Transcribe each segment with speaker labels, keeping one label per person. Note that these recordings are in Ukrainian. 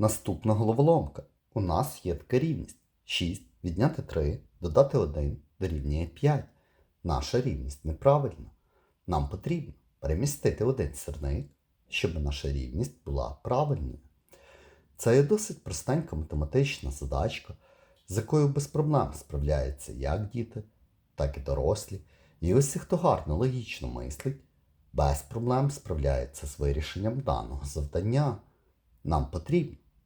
Speaker 1: Наступна головоломка. У нас є така рівність. 6 відняти 3, додати 1 дорівнює 5. Наша рівність неправильна. Нам потрібно перемістити один сірник, щоб наша рівність була правильною. Це є досить простенька математична задачка, з якою без проблем справляються як діти, так і дорослі. І усі, хто гарно логічно мислить, без проблем справляється з вирішенням даного завдання. Нам потрібно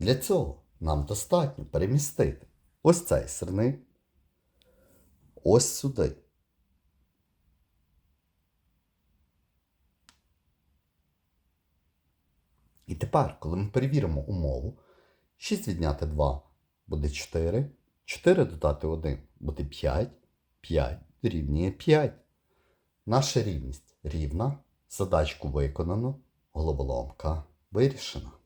Speaker 1: Для цього нам достатньо перемістити ось цей сирник ось сюди. І тепер, коли ми перевіримо умову, 6 відняти 2 буде 4, 4 додати 1 буде 5, 5 дорівнює 5. Наша рівність рівна, задачку виконано, головоломка вирішена.